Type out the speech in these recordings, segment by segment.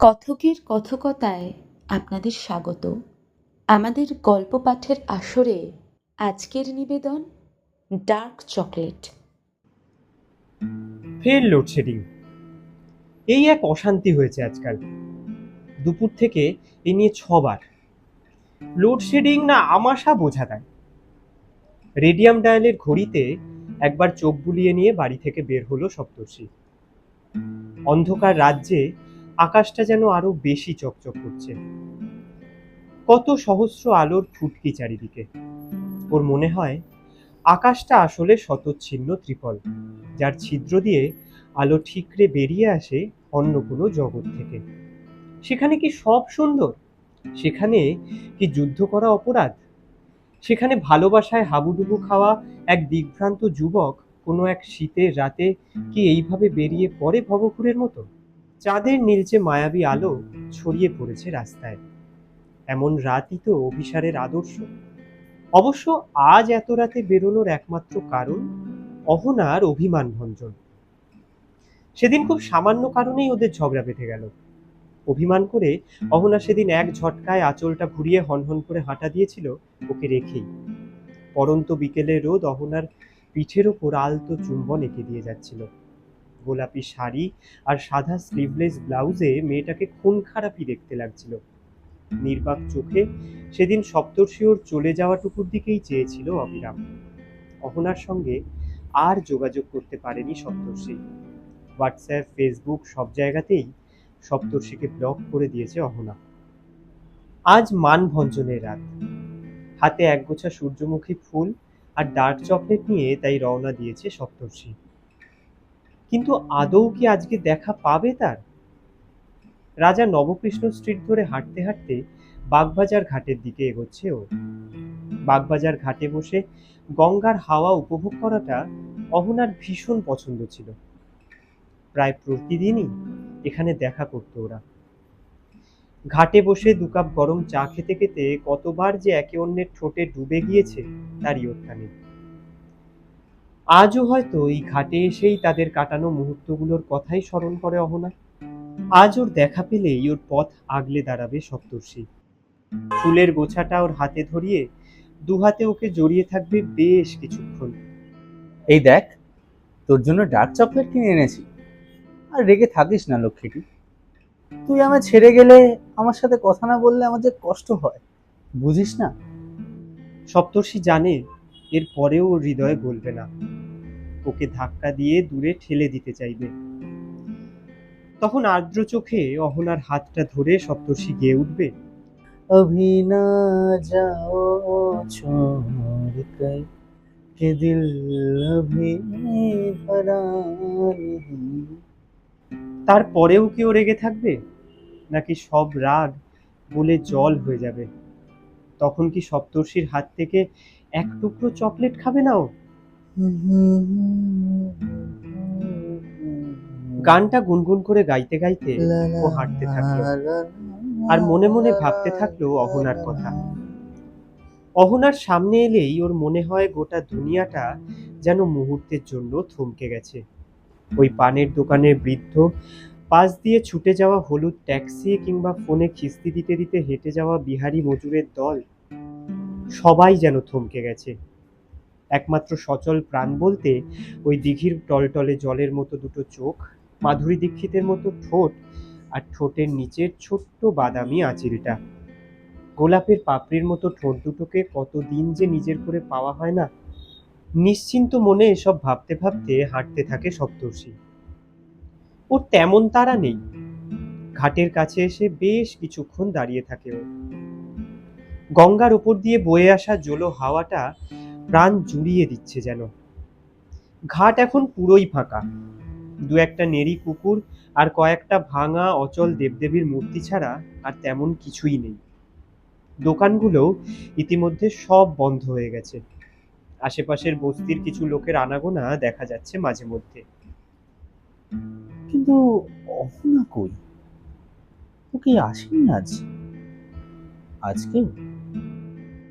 কথকের কথকতায় আপনাদের স্বাগত। আমাদের গল্প পাঠের আসরে আজকের নিবেদন ডার্ক চকলেট। ফের লোডশেডিং। এই এক অশান্তি হয়েছে আজকাল। দুপুর থেকে এ নিয়ে ছবার। লোডশেডিং না আমাশা বোঝা দেয় রেডিয়াম ডায়ালের ঘড়িতে একবার চোখ বুলিয়ে নিয়ে বাড়ি থেকে বের হলো সপ্তর্ষি। অন্ধকার রাজ্যে আকাশটা যেন আরও বেশি চকচক করছে। কত সহস্র আলোর ফুটকি চারিদিকে। ওর মনে হয়, আকাশটা আসলে শতচ্ছিন্ন ত্রিপল, যার ছিদ্র দিয়ে আলো ঠিকরে বেরিয়ে আসে অন্য কোনো জগৎ থেকে। সেখানে কি সব সুন্দর? সেখানে কি যুদ্ধ করা অপরাধ? সেখানে ভালোবাসায় হাবুডুবু খাওয়া এক দিগ্ভ্রান্ত যুবক কোনো এক শীতের রাতে কি এইভাবে বেরিয়ে পড়ে ভবঘুরের মতো? চাঁদের নীলচে মায়াবী আলো ছড়িয়ে পড়েছে রাস্তায়। এমন রাতই তো অভিসারের আদর্শ। অবশ্য আজ এত রাতে বেরোনোর একমাত্র কারণ অহনার অভিমান ভঞ্জন। সেদিন খুব সামান্য কারণেই ওদের ঝগড়া বেঁধে গেল। অভিমান করে অহনা সেদিন এক ঝটকায় আঁচলটা ঘুরিয়ে হনহন করে হাঁটা দিয়েছিল ওকে রেখেই। পরন্ত বিকেলে রোদ অহনার পিঠের ওপর আলতো চুম্বন এঁকে দিয়ে যাচ্ছিল। গোলাপি শাড়ি আর সাদা স্লিভলেস ব্লাউজে মেয়েটাকে খুন খারাপই দেখতে লাগছিল। নির্বাক চোখে সেদিন সপ্তর্ষিওর চলে যাওয়াটুকুর দিকেই চেয়েছিল অবিরাম। অহনার সঙ্গে আর যোগাযোগ করতে পারেনি সপ্তর্ষি। হোয়াটসঅ্যাপ, ফেসবুক সব জায়গাতেই সপ্তর্ষিকে ব্লক করে দিয়েছে অহনা। আজ মানভঞ্জনের রাত। হাতে একগোছা সূর্যমুখী ফুল আর ডার্ক চকলেট নিয়ে তাই রওনা দিয়েছে সপ্তর্ষি। কিন্তু আদৌ কি আজকে দেখা পাবে তার? রাজা নবকৃষ্ণ স্ট্রিট ধরে হাঁটতে হাঁটতে বাগবাজার ঘাটের দিকে এগোচ্ছে ও। বাগবাজার ঘাটে বসে গঙ্গার হাওয়া উপভোগ করাটা অহনার ভীষণ পছন্দ ছিল। প্রায় প্রতিদিনই এখানে দেখা করতো ওরা। ঘাটে বসে দু কাপ গরম চা খেতে খেতে কতবার যে একে অন্যের ঠোঁটে ডুবে গিয়েছে তার ইয়ত্তা নেই। আজও হয়তো এই ঘাটে এসেই তাদের কাটানো মুহূর্তগুলোর কথাই স্মরণ করে অহনা আজ ওর দেখা পেলেই ওর পথ আগলে দাঁড়াবে সপ্তর্ষি। ফুলের গোছাটা ওর হাতে ধরিয়ে দুহাতে ওকে জড়িয়ে থাকবে বেশ কিছুক্ষণ। এই দেখ তোর জন্য ডার্ক চকলেট কিনে এনেছি। আর রেগে থাকিস না লক্ষ্মীটি। তুই আমায় ছেড়ে গেলে আমার সাথে কথা না বললে আমার যে কষ্ট হয় বুঝিস না? সপ্তর্ষি জানে এর পরেও ওর হৃদয়ে বলবে না। ওকে ধাক্কা দিয়ে দূরে ঠেলে দিতে চাইবে তখন আর্দ্র চোখে অহনার হাতটা ধরে সপ্তর্ষি গেয়ে উঠবে अभी ना जाओ छोड़ कर के दिल अभी भरा नहीं তারপরেও কি ও রেগে থাকবে নাকি সব রাগ বলে জল হয়ে যাবে তখন কি সপ্তর্ষির হাত থেকে এক টুকরো চকলেট খাবে না ও গানটা গুনগুন করে গাইতে গাইতে ও হাঁটতে থাকল। আর মনে মনে ভাবতে থাকল অহনার কথা। অহনার সামনে এলেই ওর মনে হয় গোটা দুনিয়াটা যেন মুহূর্তের জন্য থমকে গেছে। ওই পানের দোকানের বৃদ্ধ, পাশ দিয়ে ছুটে যাওয়া হলুদ ট্যাক্সি কিংবা ফোনে খিস্তি দিতে দিতে হেঁটে যাওয়া বিহারি মজুরের দল সবাই যেন থমকে গেছে। একমাত্র সচল প্রাণ বলতে ওই দিঘির টলটলে জলের মতো দুটো চোখ, মাধুরী দীক্ষিতের মতো ঠোঁট আর ঠোঁটের নিচের ছোট্ট বাদামি আঁচিলটা। গোলাপের পাপড়ির মতো ঠোঁট দুটোকে কতদিন যে নিজের করে পাওয়া হয় না, নিশ্চিন্ত মনে এসব ভাবতে ভাবতে হাঁটতে থাকে সপ্তর্ষি। ওর তেমন তারা নেই। ঘাটের কাছে এসে বেশ কিছুক্ষণ দাঁড়িয়ে থাকে ও। গঙ্গার উপর দিয়ে বয়ে আসা জলো হাওয়াটা প্রাণ জুড়িয়ে দিচ্ছে যেন। ঘাট এখন পুরোই ফাঁকা। দু একটা নেড়ি কুকুর আর কয়েকটা ভাঙা অচল দেবদেবীর মূর্তি ছাড়া আর তেমন কিছুই নেই। দোকানগুলো ইতিমধ্যে সব বন্ধ হয়ে গেছে। আশেপাশের বস্তির কিছু লোকের আনাগোনা দেখা যাচ্ছে মাঝে মধ্যে। কিন্তু অহনা কই? ও কি আসেনি আজ। আজকেও?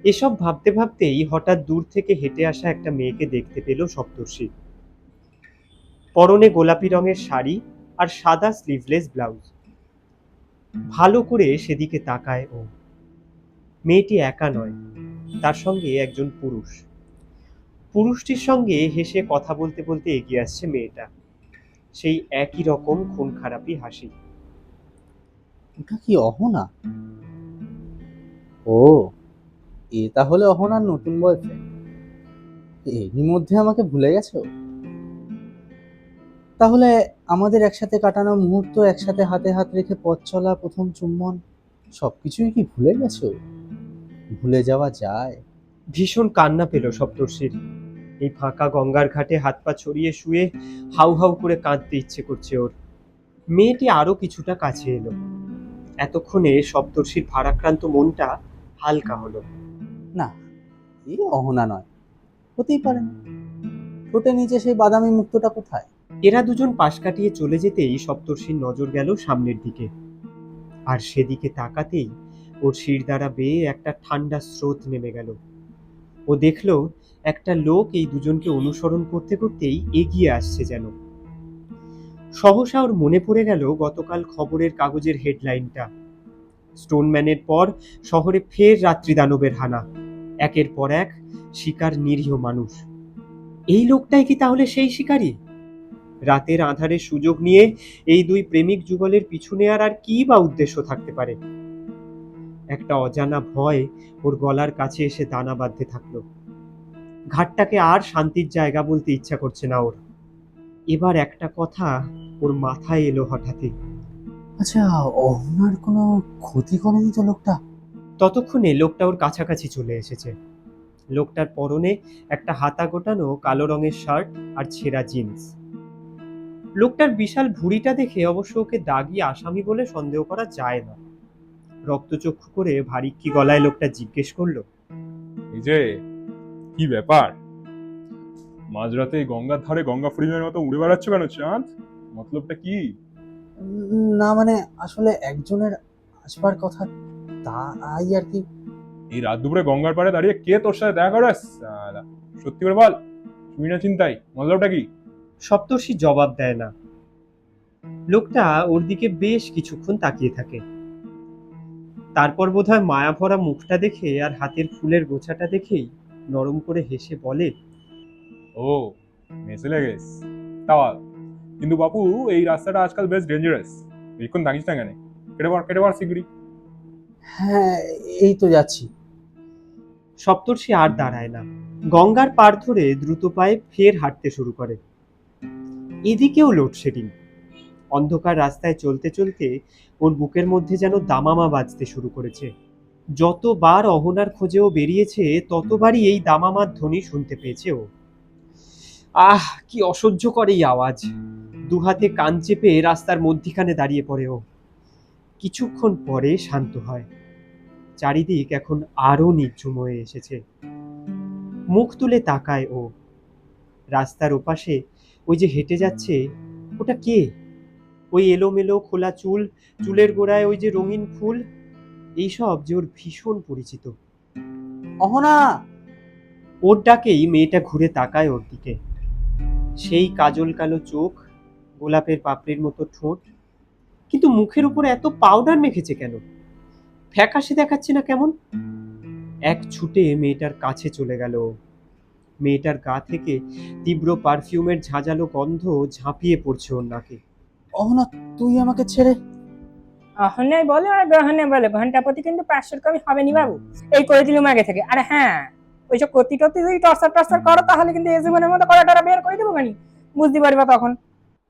এসব ভাবতে ভাবতেই হঠাৎ দূর থেকে হেঁটে আসা একটা মেয়েকে দেখতে পেল সপ্তর্ষি। পরনে গোলাপি রঙের শাড়ি আর সাদা স্লিভলেস ব্লাউজ ভালো করে সেদিকে তাকায় ও। মেয়েটি একা নয় তার সঙ্গে একজন পুরুষ। পুরুষটির সঙ্গে হেসে কথা বলতে বলতে এগিয়ে আসছে মেয়েটা। সেই একই রকম খুন খারাপি হাসি। ওটা কি অহনা? ও এ তাহলে অহনার নতুন বয়ফ্রেন্ড এরই মধ্যে আমাকে ভুলে গেছো? তাহলে আমাদের একসাথে কাটানো মুহূর্ত একসাথে হাতে হাত রেখে পথ চলা প্রথম চুম্বন, সবকিছুই কি ভুলে গেছো? ভুলে যাওয়া যায়। ভীষণ কান্না পেল সপ্তর্ষির। এই ফাঁকা গঙ্গার ঘাটে হাত পা ছড়িয়ে শুয়ে হাউ হাউ করে কাঁদতে ইচ্ছে করছে ওর। মেয়েটি আরও কিছুটা কাছে এলো। এতক্ষণে সপ্তর্ষির ভারাক্রান্ত মনটা হালকা হলো। না এই অহনা নয়, হতেই পারে না। ঠোঁটে নিচে সেই বাদামি মুক্তটা কোথায়? এরা দুজন পাশ কাটিয়ে চলে যেতেই সপ্তর্ষির নজর গেল সামনের দিকে। আর সেদিকে তাকাতেই ওর শির দ্বারা বেয়ে একটা ঠান্ডা স্রোত নেমে গেল। ও দেখল একটা লোক এই দুজনকে অনুসরণ করতে করতেই এগিয়ে আসছে যেন। সহসা ওর মনে পড়ে গেল গতকাল খবরের কাগজের হেডলাইনটা। স্টোনম্যানের পর শহরে ফের রাত্রি দানবের হানা। একের পর এক শিকার নিরীহ মানুষ। এই লোকটাই কি তাহলে সেই শিকারী? রাতের আধারে সুযোগ নিয়ে এই দুই প্রেমিক যুগলের পিছু নেয়ার আর কি বা উদ্দেশ্য থাকতে পারে? একটা অজানা ভয় ওর গলার কাছে এসে দানা বাঁধতে থাকল। ঘাটটাকে আর শান্তির জায়গা বলতে ইচ্ছা করছে না ওর। এবার একটা কথা ওর মাথায় এলো হঠাৎই। আচ্ছা অহনার কোনো ক্ষতি করেনি তো লোকটা? ততক্ষণে লোকটা ওর কাছাকাছি চলে এসেছে। লোকটার পরনে একটা হাতা গোটানো কালো রঙের শার্ট আর ছেঁড়া জিন্স। লোকটার বিশাল ভুঁড়িটা দেখে অবশ্য ওকে দাগি আসামি বলে সন্দেহ করা যায় না। রক্তচক্ষু করে ভারী কি গলায় লোকটা জিজ্ঞেস করল এই যে কি ব্যাপার? মাঝরাতে গঙ্গার ধারে গঙ্গা ফ্রিজের মতো উড়ে বেড়াচ্ছ কেন চাঁদ? মতলবটা কি? না মানে আসলে একজনের আসবার কথা তাই আর কি? এই রাত দুপুরে গঙ্গার পাড়ে দাঁড়িয়ে কে তোর সাথে দেখা করে সালা সত্যি করে বল শুনি না চিন্তাই মতলবটা কি? সপ্তর্ষি জবাব দেয় না। লোকটা ওর দিকে বেশ কিছুক্ষণ তাকিয়ে থাকে। তারপর বোধহয় মায়া ভরা মুখটা দেখে আর হাতের ফুলের গোছাটা দেখেই নরম করে হেসে বলে ও মেসে লেগেস। তাও কিন্তু বাপু এই রাস্তাটা আজকাল বেশ ডেঞ্জারাস বেশিক্ষণ থাকিস না কেন কেটে পর কেটে পর শিগগিরি হ্যাঁ এই তো যাচ্ছি। সপ্তর্ষি আর দাঁড়ায় না। গঙ্গার পার ধরে দ্রুত পায়ে ফের হাঁটতে শুরু করে। এদিকেও লোডশেডিং অন্ধকার রাস্তায় চলতে চলতে ওর বুকের মধ্যে যেন দামামা বাজতে শুরু করেছে। যতবার অহনার খোঁজেও বেরিয়েছে, ততবারই এই দামামার ধ্বনি শুনতে পেয়েছে ও। আহ, কি অসহ্য করে এই আওয়াজ। দুহাতে কান চেপে রাস্তার মধ্যিখানে দাঁড়িয়ে পড়ে ও। কিছুক্ষণ পরে শান্ত হয়। চারিদিক এখন আরও নির্ঝুম হয়ে এসেছে। মুখ তুলে তাকায় ও। রাস্তার ওপাশে ওই যে হেঁটে যাচ্ছে ওটা কে? ওই এলোমেলো খোলা চুল চুলের গোড়ায় ওই যে রঙিন ফুল? এইসব যে ওর ভীষণ পরিচিত। অহনা! ওর ডাকেই মেয়েটা ঘুরে তাকায় ওর দিকে। সেই কাজল কালো চোখ গোলাপের পাপড়ির মতো ঠোঁট। কিন্তু মুখের উপরে এত পাউডার মেখেছে কেন? ফ্যাকাশে দেখাচ্ছে না কেমন? এক ছুটে মেয়েটার কাছে চলে গেল। মেয়েটার গা থেকে তীব্র পারফিউমের ঝাঁঝালো গন্ধ ঝাঁপিয়ে পড়ছে ওর নাকে। অহনা তুই আমাকে ছেড়ে। অহনে বলে আর গ্রহণে বলে। ঘণ্টা প্রতি কিন্তু পাঁচশোর কমই হবে নি বাবু। এই করে দিলাম আগে থেকে। আরে হ্যাঁ ওইসব কতি টতি যদি টর্চার টর্চার করো তাহলে কিন্তু এই জীবনের মতো কড়া টড়া বের করে দেবো খানি। বুঝতে পারবা তখন।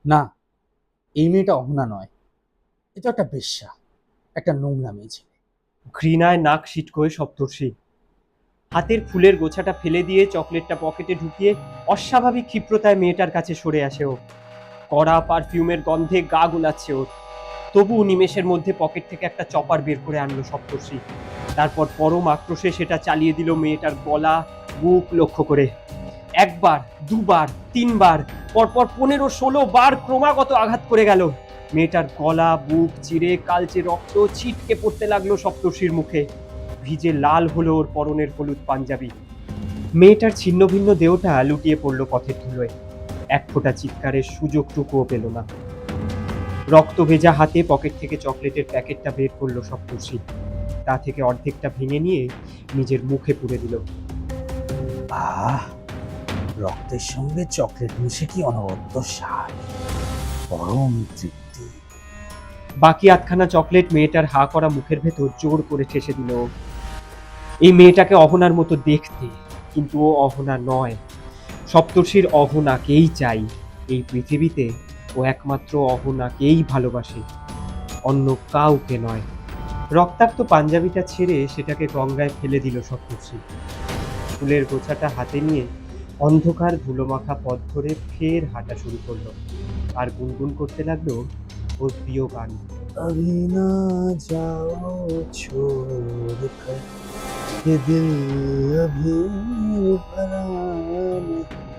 না এই মেয়েটা অহনা নয়। এটা একটা বেশ্যা, একটা নোংরা মেয়ে ঘৃণায় নাক সিটকোয় সপ্তর্ষি হাতের ফুলের গোছাটা ফেলে দিয়ে চকলেটটা পকেটে ঢুকিয়ে অস্বাভাবিক ক্ষিপ্রতায় মেয়েটার কাছে সরে আসে ও। কড়া পারফিউমের গন্ধে গা গুলাচ্ছে ওর। তবু নিমেষের মধ্যে পকেট থেকে একটা চপার বের করে আনলো সপ্তর্ষি তারপর পরম আক্রোশে সেটা চালিয়ে দিল মেয়েটার গলা, বুক লক্ষ্য করে। একবার, দুবার, তিনবার, পরপর পনেরো, ষোলো বার ক্রমাগত আঘাত করে গেল। মেয়েটার গলা, বুক চিরে কালচে রক্ত ছিটকে পড়তে লাগল সপ্তর্ষির মুখে। ভিজে লাল হলো ওর পরনের হলুদ পাঞ্জাবি। মেয়েটার ছিন্ন ভিন্ন দেহটা লুটিয়ে পড়ল পথের ধুলোয়। এক ফোঁটা চিৎকারের সুযোগটুকুও পেল না। রক্ত ভেজা হাতে পকেট থেকে চকলেটের প্যাকেটটা বের করল সপ্তর্ষি। তা থেকে অর্ধেকটা ভেঙে নিয়ে নিজের মুখে পুড়ে দিল। রক্তের সঙ্গে চকলেট মিশে কি অনবদ্য স্বাদ? পরম তৃপ্তি। বাকি আধখানা চকলেট মেয়েটার হা করা মুখের ভেতর জোর করে ঠেসে দিল। এই মেয়েটাকে অহনার মতো দেখতে, কিন্তু ও অহনা নয়। সপ্তর্ষির অহনাকেই চাই। এই পৃথিবীতে ও একমাত্র অহনাকেই ভালোবাসে, অন্য কাউকে নয়। রক্তাক্ত পাঞ্জাবিটা ছেড়ে সেটাকে গঙ্গায় ফেলে দিল সপ্তর্ষি। ফুলের গোছাটা হাতে নিয়ে অন্ধকার ধুলোমাখা পথ ধরে ফের হাঁটা শুরু করল। আর গুনগুন করতে লাগল और पियो पानी अभी ना जाओ छोड़ कर ये दिल अभी भरा नहीं